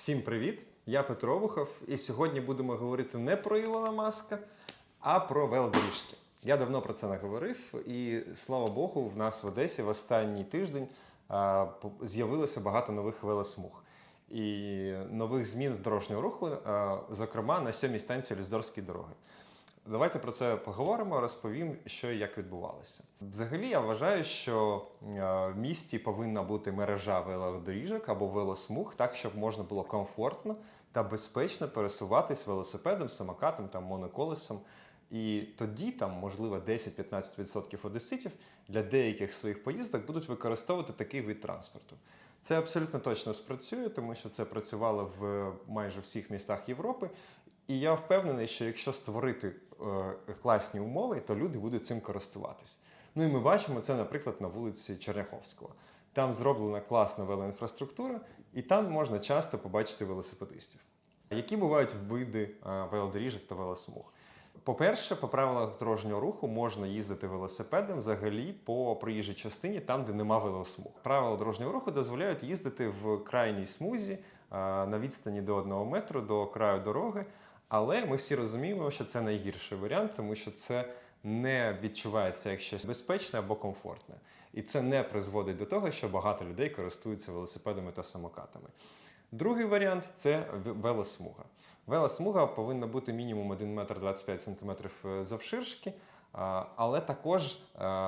Всім привіт! Я Петро Обухов, і сьогодні будемо говорити не про Ілона Маска, а про велодоріжки. Я давно про це не говорив, і слава Богу, в нас в Одесі в останній тиждень з'явилося багато нових велосмуг і нових змін з дорожнього руху, а, зокрема на сьомій станції Люздорської дороги. Давайте про це поговоримо, розповім, що і як відбувалося. Взагалі, я вважаю, що е, в місті повинна бути мережа велодоріжок або велосмуг, так щоб можна було комфортно та безпечно пересуватись велосипедом, самокатом та моноколесом. І тоді там, можливо, 10-15% одеситів для деяких своїх поїздок будуть використовувати такий вид транспорту. Це абсолютно точно спрацює, тому що це працювало в майже всіх містах Європи. І я впевнений, що якщо створити е, класні умови, то люди будуть цим користуватись. Ну і ми бачимо це, наприклад, на вулиці Черняховського. Там зроблена класна велоінфраструктура, і там можна часто побачити велосипедистів. Які бувають види е, велодоріжок та велосмуг? По-перше, по правилах дорожнього руху можна їздити велосипедом взагалі по проїжджій частині, там, де нема велосмуг. Правила дорожнього руху дозволяють їздити в крайній смузі е, на відстані до одного метру до краю дороги. Але ми всі розуміємо, що це найгірший варіант, тому що це не відчувається як щось безпечне або комфортне. І це не призводить до того, що багато людей користуються велосипедами та самокатами. Другий варіант це велосмуга. Велосмуга повинна бути мінімум 1 метр 25 сантиметрів е, завширшки, але також е,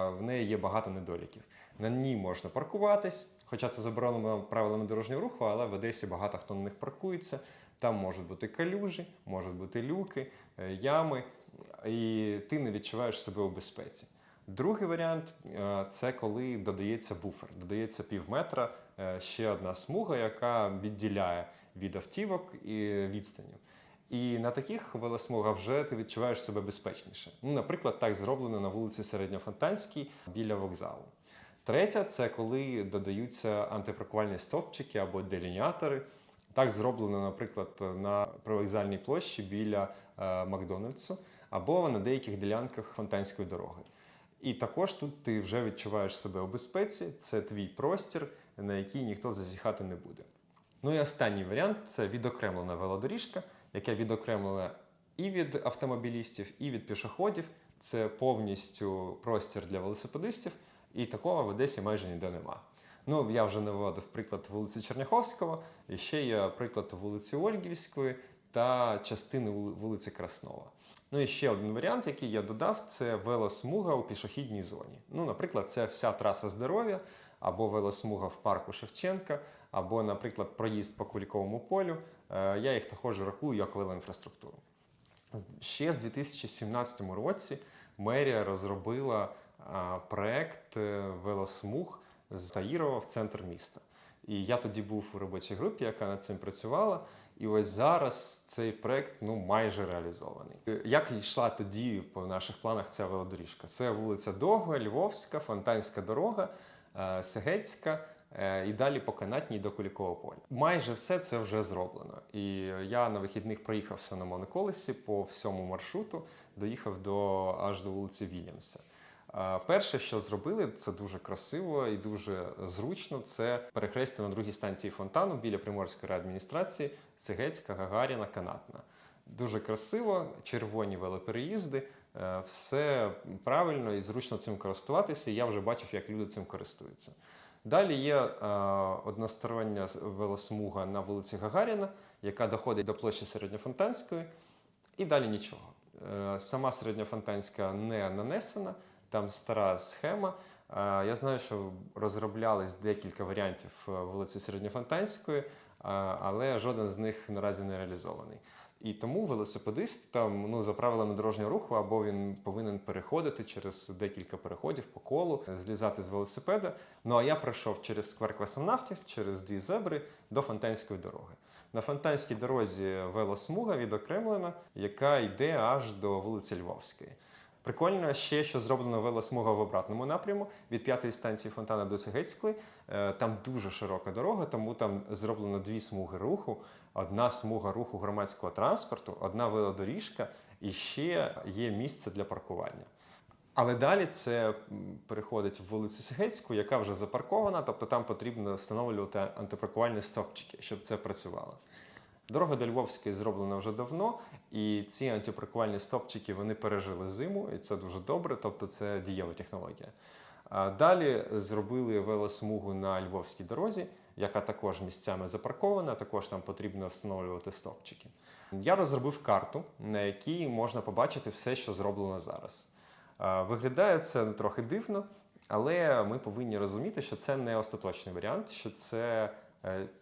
в неї є багато недоліків. На ній можна паркуватись, хоча це заборонено правилами дорожнього руху, але в Одесі багато хто на них паркується. Там можуть бути калюжі, можуть бути люки, е, ями, і ти не відчуваєш себе у безпеці. Другий варіант е, це коли додається буфер, додається пів метра, е, ще одна смуга, яка відділяє від автівок і відстаню. І на таких велосмугах вже ти відчуваєш себе безпечніше. Ну, наприклад, так зроблено на вулиці Середньофонтанській біля вокзалу. Третя це коли додаються антипаркувальні стовпчики або делініатори. Так зроблено, наприклад, на привокзальній площі біля е, Макдональдсу або на деяких ділянках фонтанської дороги. І також тут ти вже відчуваєш себе у безпеці, це твій простір, на який ніхто зазіхати не буде. Ну і останній варіант це відокремлена велодоріжка, яка відокремлена і від автомобілістів, і від пішоходів. Це повністю простір для велосипедистів, і такого в Одесі майже ніде нема. Ну, я вже наводив приклад вулиці Черняховського, і ще є приклад вулиці Ольгівської та частини вулиці Краснова. Ну і ще один варіант, який я додав, це велосмуга у пішохідній зоні. Ну, наприклад, це вся траса здоров'я, або велосмуга в парку Шевченка, або, наприклад, проїзд по Куліковому полю. Е, Я їх також рахую як велоінфраструктуру. Ще в 2017 році мерія розробила проект е, велосмуг з Таїрова в центр міста. І я тоді був у робочій групі, яка над цим працювала. І ось зараз цей проект ну майже реалізований. Е, Як йшла тоді по наших планах ця велодоріжка? Це вулиця Довга, Львовська, Фонтанська дорога, е, Сегецька. е, І далі по канатній до Кулікового поля. Майже все це вже зроблено. І я на вихідних проїхався на моноколесі по всьому маршруту, доїхав до аж до вулиці Вільямса. Перше, що зробили, це дуже красиво і дуже зручно. Це перехрестя на другій станції фонтану біля Приморської райадміністрації, Сегецька, Гагаріна, Канатна. Дуже красиво, червоні велопереїзди, е, все правильно і зручно цим користуватися. Я вже бачив, як люди цим користуються. Далі є е, одностороння велосмуга на вулиці Гагаріна, яка доходить до площі Середньофонтанської, і далі нічого. Е, Сама середньофонтанська не нанесена, там стара схема. Е, Я знаю, що розроблялись декілька варіантів е, вулиці Середньофонтанської, е, але жоден з них наразі не реалізований. І тому велосипедист там ну за правилами дорожнього руху, або він повинен переходити через декілька переходів по колу, злізати з велосипеда. Ну а я пройшов через сквер космонавтів, через дві зебри до Фонтанської дороги. На Фонтанській дорозі велосмуга відокремлена, яка йде аж до вулиці Львовської. Прикольно ще, що зроблено велосмуга в обратному напряму від п'ятої станції фонтана до Сегецької. Е, Там дуже широка дорога, тому там зроблено дві смуги руху: одна смуга руху громадського транспорту, одна велодоріжка і ще є місце для паркування. Але далі це переходить в вулицю Сигецьку, яка вже запаркована, тобто там потрібно встановлювати антипаркувальні стовпчики, щоб це працювало. Дорога до Львовської зроблена вже давно, і ці антипаркувальні стовпчики вони пережили зиму, і це дуже добре, тобто це дієва технологія. Далі зробили велосмугу на Львовській дорозі, яка також місцями запаркована, також там потрібно встановлювати стовпчики. Я розробив карту, на якій можна побачити все, що зроблено зараз. Виглядає це трохи дивно, але ми повинні розуміти, що це не остаточний варіант, що це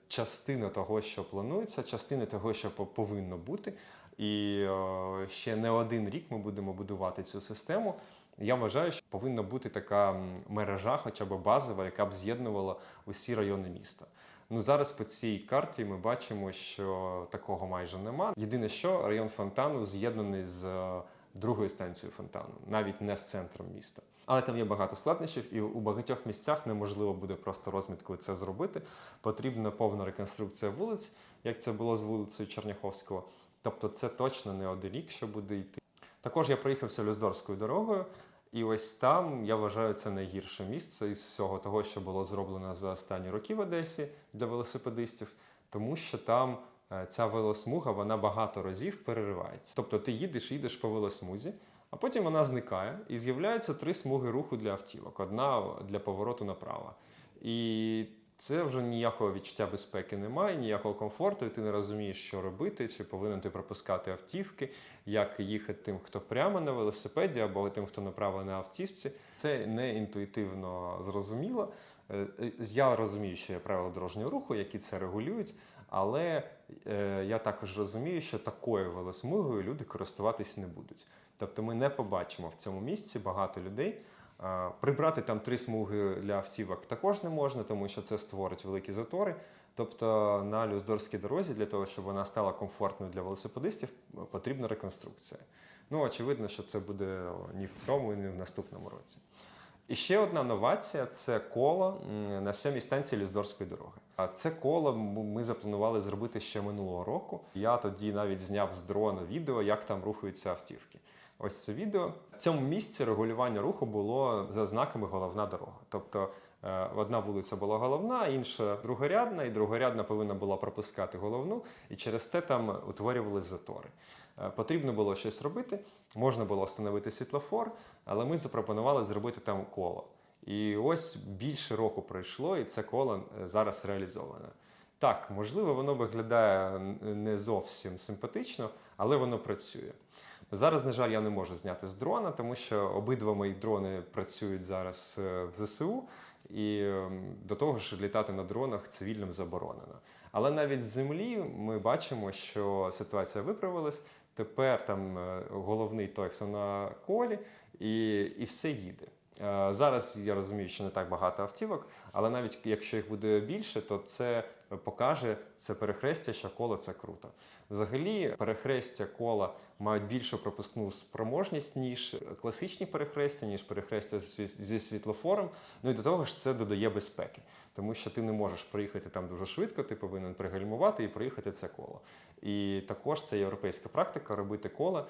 частина того, що планується, частина того, що повинно бути. І е, ще не один рік ми будемо будувати цю систему. Я вважаю, що повинна бути така мережа, хоча б базова, яка б з'єднувала усі райони міста. Ну зараз по цій карті ми бачимо, що такого майже нема. Єдине, що район фонтану з'єднаний з е, другою станцією фонтану, навіть не з центром міста. Але там є багато складнощів, і у багатьох місцях неможливо буде просто розміткою це зробити. Потрібна повна реконструкція вулиць, як це було з вулицею Черняховського. Тобто, це точно не один рік, що буде йти. Також я проїхався Люздорською дорогою, і ось там я вважаю це найгірше місце із всього того, що було зроблено за останні роки в Одесі для велосипедистів, тому що там ця велосмуга вона багато разів переривається. Тобто ти їдеш, їдеш по велосмузі, а потім вона зникає і з'являються три смуги руху для автівок: одна для повороту направо. І це вже ніякого відчуття безпеки немає, ніякого комфорту, і ти не розумієш, що робити, чи повинен ти пропускати автівки, як їхати тим, хто прямо на велосипеді, або тим, хто направо на автівці. Це не інтуїтивно зрозуміло. Е, е, Я розумію, що є правила дорожнього руху, які це регулюють, але е, я також розумію, що такою велосмугою люди користуватись не будуть. Тобто ми не побачимо в цьому місці багато людей. Прибрати там три смуги для автівок також не можна, тому що це створить великі затори. Тобто на Люздорській дорозі, для того, щоб вона стала комфортною для велосипедистів, потрібна реконструкція. Ну, очевидно, що це буде ні в цьому, ні в наступному році. І ще одна новація це коло на сьомій станції Люздорської дороги. А це коло ми запланували зробити ще минулого року. Я тоді навіть зняв з дрона відео, як там рухаються автівки. Ось це відео. В цьому місці регулювання руху було за знаками головна дорога. Тобто е, одна вулиця була головна, інша другорядна, і другорядна повинна була пропускати головну, і через те там утворювалися затори. Е, Потрібно було щось робити, можна було встановити світлофор, але ми запропонували зробити там коло. І ось більше року пройшло, і це коло е, зараз реалізоване. Так, можливо, воно виглядає не зовсім симпатично, але воно працює. Зараз, на жаль, я не можу зняти з дрона, тому що обидва мої дрони працюють зараз е, в ЗСУ, і до того ж літати на дронах цивільним заборонено. Але навіть з землі ми бачимо, що ситуація виправилась. Тепер там е, головний той, хто на колі, і, і все їде. Е, Зараз я розумію, що не так багато автівок, але навіть якщо їх буде більше, то це покаже це перехрестя, що коло це круто. Взагалі, перехрестя кола мають більшу пропускну спроможність, ніж класичні перехрестя, ніж перехрестя зі, світлофором. Ну і до того ж, це додає безпеки, тому що ти не можеш проїхати там дуже швидко, ти повинен пригальмувати і проїхати це коло. І також це європейська практика робити кола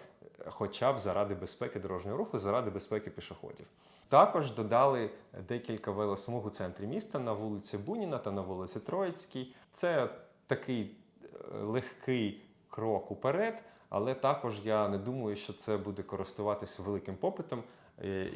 хоча б заради безпеки дорожнього руху, заради безпеки пішоходів. Також додали декілька велосмуг у центрі міста на вулиці Буніна та на вулиці Троїцькій. Це такий е, легкий крок уперед, але також я не думаю, що це буде користуватися великим попитом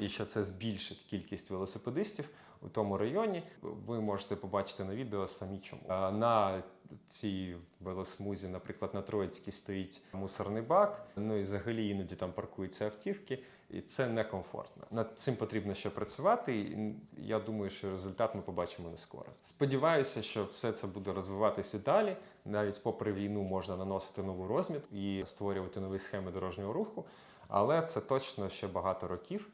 і що це збільшить кількість велосипедистів у тому районі. Ви можете побачити на відео самі чому. На цій велосмузі, наприклад, на Троїцькій стоїть мусорний бак. Ну і взагалі іноді там паркуються автівки, і це некомфортно. Над цим потрібно ще працювати. І я думаю, що результат ми побачимо не скоро. Сподіваюся, що все це буде розвиватися далі. Навіть попри війну можна наносити нову розміт і створювати нові схеми дорожнього руху. Але це точно ще багато років.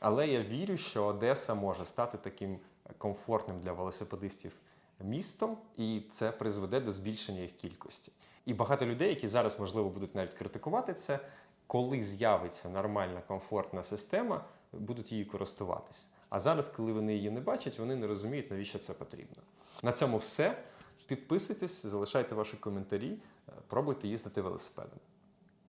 Але я вірю, що Одеса може стати таким комфортним для велосипедистів містом, і це призведе до збільшення їх кількості. І багато людей, які зараз можливо будуть навіть критикувати це, коли з'явиться нормальна комфортна система, будуть її користуватися. А зараз, коли вони її не бачать, вони не розуміють, навіщо це потрібно. На цьому все. Підписуйтесь, залишайте ваші коментарі, пробуйте їздити велосипедом.